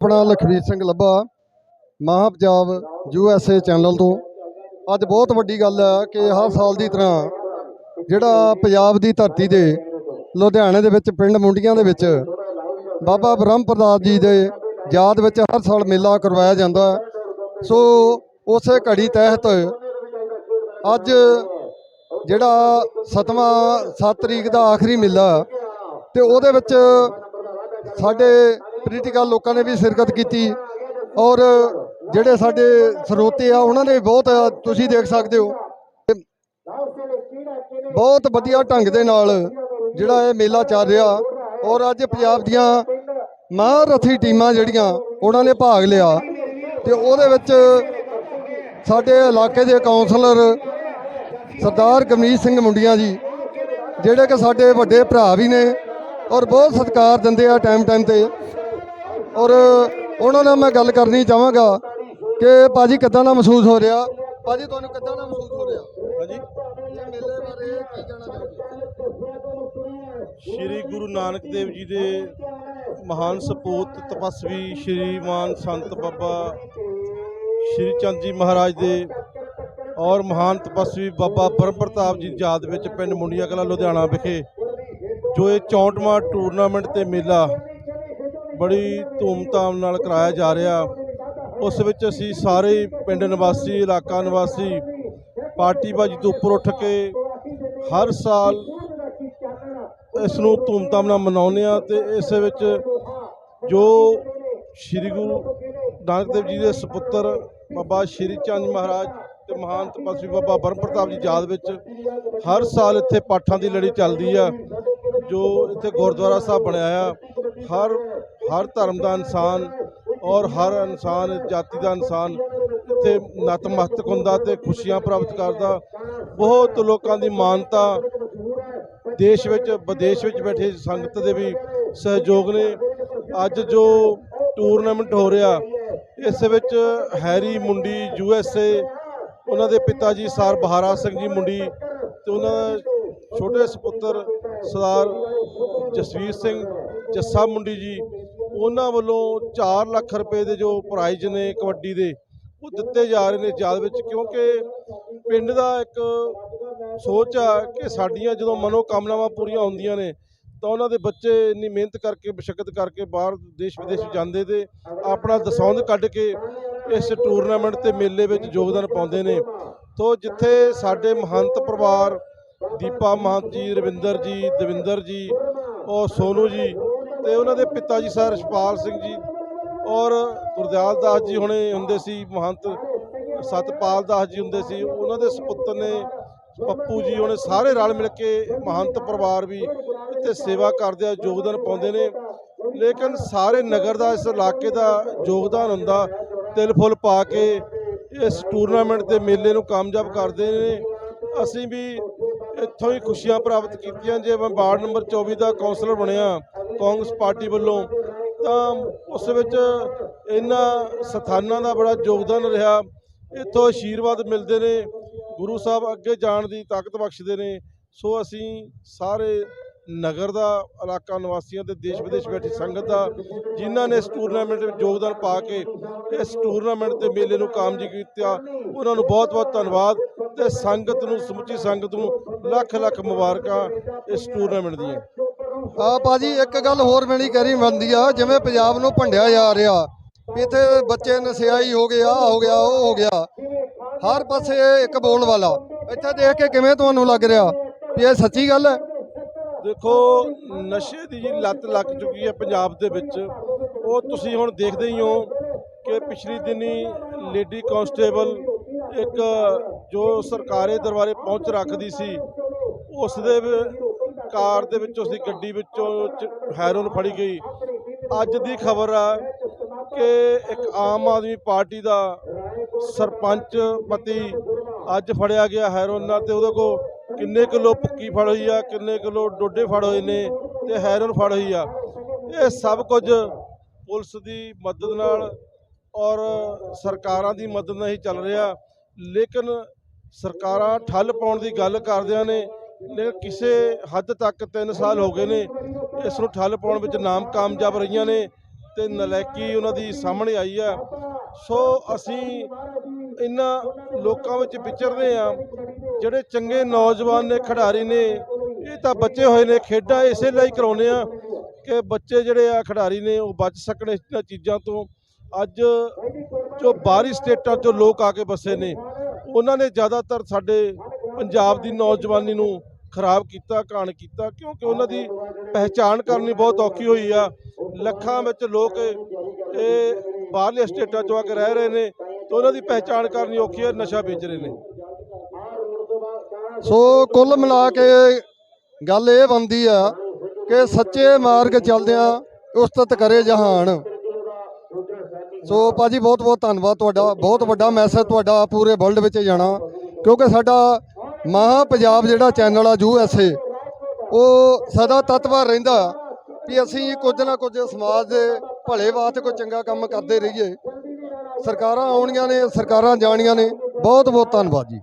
ਆਪਣਾ Lakhvir Singh Labha Maha Punjab U S A channel ਤੋਂ। ਅੱਜ ਬਹੁਤ ਵੱਡੀ ਗੱਲ ਹੈ ਕਿ ਹਰ ਸਾਲ ਦੀ ਤਰ੍ਹਾਂ ਜਿਹੜਾ ਪੰਜਾਬ ਦੀ ਧਰਤੀ ਦੇ ਲੁਧਿਆਣੇ ਦੇ ਵਿੱਚ, ਪਿੰਡ ਮੁੰਡੀਆਂ ਦੇ ਵਿੱਚ ਬਾਬਾ ਬ੍ਰਹਮ ਪ੍ਰਦਾਸ ਜੀ ਦੇ ਯਾਦ ਵਿੱਚ ਹਰ ਸਾਲ ਮੇਲਾ ਕਰਵਾਇਆ ਜਾਂਦਾ ਸੋ ਉਸੇ ਘੜੀ ਤਹਿਤ ਅੱਜ ਜਿਹੜਾ ਸਤਵਾਂ 7 ਤਰੀਕ ਦਾ ਆਖਰੀ ਮੇਲਾ ਤੇ ਉਹਦੇ ਵਿੱਚ ਸਾਡੇ ਪੋਲੀਟੀਕਲ ਲੋਕਾਂ ਨੇ ਵੀ ਸ਼ਿਰਕਤ ਕੀਤੀ ਔਰ ਜਿਹੜੇ ਸਾਡੇ ਸਰੋਤੇ ਆ, ਉਹਨਾਂ ਨੇ ਵੀ ਬਹੁਤ, ਤੁਸੀਂ ਦੇਖ ਸਕਦੇ ਹੋ। ਬਹੁਤ ਵਧੀਆ ਢੰਗ ਦੇ ਨਾਲ ਜਿਹੜਾ ਇਹ ਮੇਲਾ ਚੱਲ ਰਿਹਾ ਔਰ ਅੱਜ ਪੰਜਾਬ ਦੀਆਂ ਮਹਾਰਥੀ ਟੀਮਾਂ ਜਿਹੜੀਆਂ, ਉਹਨਾਂ ਨੇ ਭਾਗ ਲਿਆ ਤੇ ਉਹਦੇ ਵਿੱਚ ਸਾਡੇ ਇਲਾਕੇ ਦੇ ਕਾਉਂਸਲਰ ਸਰਦਾਰ ਗਮਨੀਤ ਸਿੰਘ ਮੁੰਡੀਆਂ ਜੀ, ਜਿਹੜੇ ਕਿ ਸਾਡੇ ਵੱਡੇ ਭਰਾ ਵੀ ਨੇ ਔਰ ਬਹੁਤ ਸਤਿਕਾਰ ਦਿੰਦੇ ਆ ਟਾਈਮ ਟਾਈਮ ਤੇ। ਔਰ ਉਹਨਾਂ ਨਾਲ ਮੈਂ ਗੱਲ ਕਰਨੀ ਚਾਹਾਂਗਾ ਕਿ ਭਾਜੀ ਕਿੱਦਾਂ ਦਾ ਮਹਿਸੂਸ ਹੋ ਰਿਹਾ? ਭਾਜੀ ਤੁਹਾਨੂੰ ਕਿੱਦਾਂ ਦਾ ਮਹਿਸੂਸ ਹੋ ਰਿਹਾ? ਹਾਂਜੀ। ਇਹ ਮੇਲੇ ਬਾਰੇ ਕੀ ਕਹਿਣਾ ਚਾਹੋਗੇ? ਸ਼੍ਰੀ ਗੁਰੂ ਨਾਨਕ ਦੇਵ ਜੀ ਦੇ ਮਹਾਨ ਸਪੂਤ ਤਪਸਵੀ ਸ਼੍ਰੀਮਾਨ ਸੰਤ ਬਾਬਾ ਸ਼੍ਰੀ ਚੰਦ ਜੀ ਮਹਾਰਾਜ ਦੇ ਔਰ ਮਹਾਨ ਤਪਸਵੀ ਬਾਬਾ ਬ੍ਰਹਮ ਪ੍ਰਤਾਪ ਜੀ ਦੀ ਯਾਦ ਵਿੱਚ ਪਿੰਡ ਮੁੰਡੀਆਂ ਕਲਾ ਲੁਧਿਆਣਾ ਵਿਖੇ ਜੋ ਇਹ 64ਵਾਂ ਟੂਰਨਾਮੈਂਟ ਤੇ ਮੇਲਾ ਬੜੀ ਧੂਮਧਾਮ ਨਾਲ ਕਰਾਇਆ ਜਾ ਰਿਹਾ। ਉਸ ਵਿੱਚ ਅਸੀਂ ਸਾਰੇ ਪਿੰਡ ਨਿਵਾਸੀ, ਇਲਾਕਾ ਨਿਵਾਸੀ, ਪਾਰਟੀ ਬਾਜੀ ਤੋਂ ਉੱਪਰ ਉੱਠ ਕੇ ਹਰ ਸਾਲ ਇਸ ਨੂੰ ਧੂਮਧਾਮ ਨਾਲ ਮਨਾਉਂਦੇ ਆ ਤੇ ਇਸ ਵਿੱਚ ਜੋ ਸ੍ਰੀ ਗੁਰੂ ਨਾਨਕ ਦੇਵ ਜੀ ਦੇ ਸੁਪੁੱਤਰ ਬਾਬਾ ਸ਼੍ਰੀ ਚੰਦ ਮਹਾਰਾਜ ਤੇ ਮਹਾਨ ਤਪਸਵੀ ਬਾਬਾ ਬ੍ਰਹਮ ਪ੍ਰਤਾਪ ਜੀ ਯਾਦ ਵਿੱਚ ਹਰ ਸਾਲ ਇੱਥੇ ਪਾਠਾਂ ਦੀ ਲੜੀ ਚੱਲਦੀ ਆ। ਜੋ ਇੱਥੇ ਗੁਰਦੁਆਰਾ ਸਾਹਿਬ ਬਣਿਆ ਆ, ਹਰ ਹਰ ਧਰਮ ਦਾ ਇਨਸਾਨ ਔਰ ਹਰ ਇਨਸਾਨ, ਜਾਤੀ ਦਾ ਇਨਸਾਨ ਇੱਥੇ ਨਤਮਸਤਕ ਹੁੰਦਾ ਤੇ ਖੁਸ਼ੀਆਂ ਪ੍ਰਾਪਤ ਕਰਦਾ। ਬਹੁਤ ਲੋਕਾਂ ਦੀ ਮਾਨਤਾ ਦੇਸ਼ ਵਿੱਚ, ਵਿਦੇਸ਼ ਵਿੱਚ ਬੈਠੇ ਸੰਗਤ ਦੇ ਵੀ ਸਹਿਯੋਗ ਨੇ। ਅੱਜ ਜੋ ਟੂਰਨਾਮੈਂਟ ਹੋ ਰਿਹਾ, ਇਸ ਵਿੱਚ Harry Mundi U S A, ਉਹਨਾਂ ਦੇ ਪਿਤਾ ਜੀ ਸਰ ਬਹਾਰਾ ਸਿੰਘ ਜੀ ਮੁੰਡੀ ਤੇ ਉਹਨਾਂ ਦਾ ਛੋਟੇ ਸੁਪੁੱਤਰ ਸਰਦਾਰ ਜਸਵੀਰ ਸਿੰਘ ਜੱਸਾ ਮੁੰਡੀ ਜੀ, ਉਹਨਾਂ ਵੱਲੋਂ 4 ਲੱਖ ਰੁਪਏ ਦੇ ਜੋ ਪ੍ਰਾਈਜ਼ ਨੇ ਕਬੱਡੀ ਦੇ, ਉਹ ਦਿੱਤੇ ਜਾ ਰਹੇ ਨੇ ਯਾਦ ਵਿੱਚ ਕਿਉਂਕਿ ਪਿੰਡ ਦਾ ਇੱਕ ਸੋਚ ਆ ਕਿ ਸਾਡੀਆਂ ਜਦੋਂ ਮਨੋ ਕਾਮਨਾਵਾਂ ਪੂਰੀਆਂ ਹੁੰਦੀਆਂ ਨੇ, ਤਾਂ ਉਹਨਾਂ ਦੇ ਬੱਚੇ ਇੰਨੀ ਮਿਹਨਤ ਕਰਕੇ, ਬਸ਼ਕਤ ਕਰਕੇ ਬਾਹਰ ਦੇਸ਼ ਵਿਦੇਸ਼ ਜਾਂਦੇ ਤੇ ਆਪਣਾ ਦਸੌਂਦ ਕੱਢ ਕੇ ਇਸ ਟੂਰਨਾਮੈਂਟ ਤੇ ਮੇਲੇ ਵਿੱਚ ਯੋਗਦਾਨ ਪਾਉਂਦੇ ਨੇ। ਤੋਂ ਜਿੱਥੇ ਸਾਡੇ ਮਹੰਤ ਪਰਿਵਾਰ ਦੀਪਾ ਮਹੰਤ ਜੀ, ਰਵਿੰਦਰ ਜੀ, ਦਵਿੰਦਰ ਜੀ, ਔਰ ਸੋਨੂ ਜੀ ਤੇ ਉਹਨਾਂ ਦੇ ਪਿਤਾ ਜੀ ਸਰ ਰਛਪਾਲ ਸਿੰਘ ਜੀ ਔਰ ਗੁਰਦਿਆਲ ਦਾਸ ਜੀ ਹੁਣੇ ਹੁੰਦੇ ਸੀ, ਮਹੰਤ ਸਤਪਾਲ ਦਾਸ ਜੀ ਹੁੰਦੇ ਸੀ, ਉਹਨਾਂ ਦੇ ਸੁਪੁੱਤਰ ਨੇ ਪੱਪੂ ਜੀ ਉਹਨੇ ਸਾਰੇ ਰਲ ਮਿਲ ਕੇ ਮਹੰਤ ਪਰਿਵਾਰ ਵੀ ਇੱਥੇ ਸੇਵਾ ਕਰਦੇ ਆ, ਯੋਗਦਾਨ ਪਾਉਂਦੇ ਨੇ। ਲੇਕਿਨ ਸਾਰੇ ਨਗਰ ਦਾ, ਇਸ ਇਲਾਕੇ ਦਾ ਯੋਗਦਾਨ ਹੁੰਦਾ, ਤਿਲ ਫੁੱਲ ਪਾ ਕੇ ਇਸ ਟੂਰਨਾਮੈਂਟ ਦੇ ਮੇਲੇ ਨੂੰ ਕਾਮਯਾਬ ਕਰਦੇ ਨੇ। ਅਸੀਂ ਵੀ ਇੱਥੋਂ ਹੀ ਖੁਸ਼ੀਆਂ ਪ੍ਰਾਪਤ ਕੀਤੀਆਂ ਜੇ ਮੈਂ ਵਾਰਡ ਨੰਬਰ 24 ਦਾ ਕੌਂਸਲਰ ਬਣਿਆ, ਕਾਂਗਰਸ ਪਾਰਟੀ ਵੱਲੋਂ, ਤਾਂ ਉਸ ਵਿੱਚ ਇਹਨਾਂ ਸਥਾਨਾਂ ਦਾ ਬੜਾ ਯੋਗਦਾਨ ਰਿਹਾ। ਇੱਥੋਂ ਆਸ਼ੀਰਵਾਦ ਮਿਲਦੇ ਨੇ, ਗੁਰੂ ਸਾਹਿਬ ਅੱਗੇ ਜਾਣ ਦੀ ਤਾਕਤ ਬਖਸ਼ਦੇ ਨੇ। ਸੋ ਅਸੀਂ ਸਾਰੇ ਨਗਰ ਦਾ, ਇਲਾਕਾ ਨਿਵਾਸੀਆਂ ਤੇ ਦੇਸ਼ ਵਿਦੇਸ਼ ਬੈਠੀ ਸੰਗਤ ਦਾ, ਜਿਨ੍ਹਾਂ ਨੇ ਇਸ ਟੂਰਨਾਮੈਂਟ ਵਿੱਚ ਯੋਗਦਾਨ ਪਾ ਕੇ, ਇਸ ਟੂਰਨਾਮੈਂਟ ਤੇ ਮੇਲੇ ਨੂੰ ਕਾਮਯਾਬ ਕੀਤਾ, ਉਹਨਾਂ ਨੂੰ ਬਹੁਤ-ਬਹੁਤ ਧੰਨਵਾਦ। ਤੇ ਸੰਗਤ ਨੂੰ ਸਮੁੱਚੀ ਸੰਗਤ ਨੂੰ ਲੱਖ ਲੱਖ ਮੁਬਾਰਕਾਂ ਇਸ ਟੂਰਨਾਮੈਂਟ ਦੀਆਂ। ਆ ਭਾਜੀ ਇੱਕ ਗੱਲ ਹੋਰ ਮੇਰੀ ਕਹਿਣੀ ਬਣਦੀ ਆ ਜਿਵੇਂ ਪੰਜਾਬ ਨੂੰ ਭੰਡਿਆ ਜਾ ਰਿਹਾ ਇੱਥੇ ਬੱਚੇ ਨਸ਼ਿਆਈ ਹੋ ਗਿਆ ਹੋ ਗਿਆ ਉਹ ਹੋ ਗਿਆ। ਹਰ ਪਾਸੇ ਇੱਕ ਬੋਲ ਵਾਲਾ। ਇੱਥੇ ਦੇਖ ਕੇ ਕਿਵੇਂ ਤੁਹਾਨੂੰ ਲੱਗ ਰਿਹਾ? ਵੀ ਇਹ ਸੱਚੀ ਗੱਲ ਹੈ? ਦੇਖੋ ਨਸ਼ੇ ਦੀ ਜੀ ਲੱਤ ਲੱਗ ਚੁੱਕੀ ਹੈ ਪੰਜਾਬ ਦੇ ਵਿੱਚ। ਉਹ ਤੁਸੀਂ ਹੁਣ ਦੇਖਦੇ ਹੀ ਹੋ ਕਿ ਪਿਛਲੀ ਦਿਨੀ ਲੇਡੀ ਕਾਂਸਟੇਬਲ ਇੱਕ ਜੋ ਸਰਕਾਰੀ ਦਰਬਾਰੇ ਪਹੁੰਚ ਰੱਖਦੀ ਸੀ, ਉਸ ਦੇ ਵ- ਕਾਰ ਦੇ ਵਿੱਚ ਉਸਦੀ ਗੱਡੀ ਵਿੱਚੋਂ ਚ- ਹੈਰੋਨ ਫੜੀ ਗਈ। ਅੱਜ ਦੀ ਖਬਰ ਆ ਕਿ ਇੱਕ ਆਮ ਆਦਮੀ ਪਾਰਟੀ ਦਾ ਸਰਪੰਚ ਪਤੀ ਅੱਜ ਫੜਿਆ ਗਿਆ ਹੈਰੋਨ ਨਾਲ ਤੇ ਉਹਦੇ ਕੋਲ ਕਿੰਨੇ ਕਿਲੋ ਭੁੱਕੀ ਫੜ ਹੋਈ ਆ, ਕਿੰਨੇ ਕਿਲੋ ਡੋਡੇ ਫੜ ਹੋਏ ਨੇ ਤੇ ਹੈਰੋਨ ਫੜ ਹੋਈ ਆ। ਇਹ ਸਭ ਕੁਝ ਪੁਲਿਸ ਦੀ ਮਦਦ ਨਾਲ ਔਰ ਸਰਕਾਰਾਂ ਦੀ ਮਦਦ ਨਾਲ ਹੀ ਚੱਲ ਰਿਹਾ। ਲੇਕਿਨ ਸਰਕਾਰਾਂ ਠੱਲ ਪਾਉਣ ਦੀ ਗੱਲ ਕਰਦਿਆਂ ਨੇ ਲੇਕਿਨ ਕਿਸੇ ਹੱਦ ਤੱਕ 3 ਸਾਲ ਹੋ ਗਏ ਨੇ, ਇਸ ਨੂੰ ਠੱਲ ਪਾਉਣ ਵਿੱਚ ਨਾਮ ਕਾਮਯਾਬ ਰਹੀਆਂ ਨੇ ਤੇ ਨਲੈਕੀ ਉਹਨਾਂ ਦੀ ਸਾਹਮਣੇ ਆਈ ਆ। ਸੋ ਅਸੀਂ ਇਹਨਾਂ ਲੋਕਾਂ ਵਿੱਚ ਵਿਚਰਦੇ ਆ ਜਿਹੜੇ ਚੰਗੇ ਨੌਜਵਾਨ ਨੇ, ਖਿਡਾਰੀ ਨੇ, ਇਹ ਤਾਂ ਬੱਚੇ ਹੋਏ ਨੇ, ਖੇਡਾਂ ਇਸੇ ਲਈ ਕਰਾਉਂਦੇ ਆ ਕਿ ਬੱਚੇ ਜਿਹੜੇ ਆ ਖਿਡਾਰੀ ਨੇ ਉਹ ਬਚ ਸਕਣ ਇਹਨਾਂ ਚੀਜ਼ਾਂ ਤੋਂ। ਅੱਜ ਜੋ ਬਾਹਰੀ ਸਟੇਟਾਂ 'ਚੋਂ ਲੋਕ ਆ ਕੇ ਵਸੇ ਨੇ ਉਹਨਾਂ ਨੇ ਜ਼ਿਆਦਾਤਰ ਸਾਡੇ ਪੰਜਾਬ ਦੀ ਨੌਜਵਾਨੀ ਨੂੰ ਖਰਾਬ ਕੀਤਾ ਕਾਣ ਕੀਤਾ, ਕਿਉਂਕਿ ਉਹਨਾਂ ਦੀ ਪਹਿਚਾਣ ਕਰਨੀ ਬਹੁਤ ਔਖੀ ਹੋਈ ਆ। ਲੱਖਾਂ ਵਿੱਚ ਲੋਕ ਇਹ ਬਾਹਰਲੇ ਸਟੇਟਾਂ 'ਚੋਂ ਆ ਕੇ ਰਹਿ ਰਹੇ ਨੇ ਤੇ ਉਹਨਾਂ ਦੀ ਪਹਿਚਾਣ ਕਰਨੀ ਔਖੀ ਹੈ ਨਸ਼ਾ ਵੇਚ ਰਹੇ ਨੇ। ਸੋ ਕੁੱਲ ਮਿਲਾ ਕੇ ਗੱਲ ਇਹ ਬਣਦੀ ਆ ਕਿ ਸੱਚੇ ਮਾਰਗ ਚੱਲਦਿਆਂ ਉਸਤਤ ਕਰੇ ਜਹਾਨ। ਸੋ ਭਾਜੀ ਬਹੁਤ ਬਹੁਤ ਧੰਨਵਾਦ ਤੁਹਾਡਾ, ਬਹੁਤ ਵੱਡਾ ਮੈਸੇਜ ਤੁਹਾਡਾ ਪੂਰੇ ਵਰਲਡ ਵਿੱਚ ਜਾਣਾ। ਕਿਉਂਕਿ ਸਾਡਾ ਮਹਾ ਪੰਜਾਬ ਜਿਹੜਾ ਚੈਨਲ ਆ ਯੂ ਐਸ ਏ, ਉਹ ਸਦਾ ਤਤਵਾਰ ਰਹਿੰਦਾ ਵੀ ਅਸੀਂ ਕੁਝ ਨਾ ਕੁਝ ਸਮਾਜ ਦੇ ਭਲੇ ਵਾਸਤੇ ਕੋਈ ਚੰਗਾ ਕੰਮ ਕਰਦੇ ਰਹੀਏ। ਸਰਕਾਰਾਂ ਆਉਣੀਆਂ ਨੇ, ਸਰਕਾਰਾਂ ਜਾਣੀਆਂ ਨੇ। ਬਹੁਤ ਬਹੁਤ ਧੰਨਵਾਦ ਜੀ।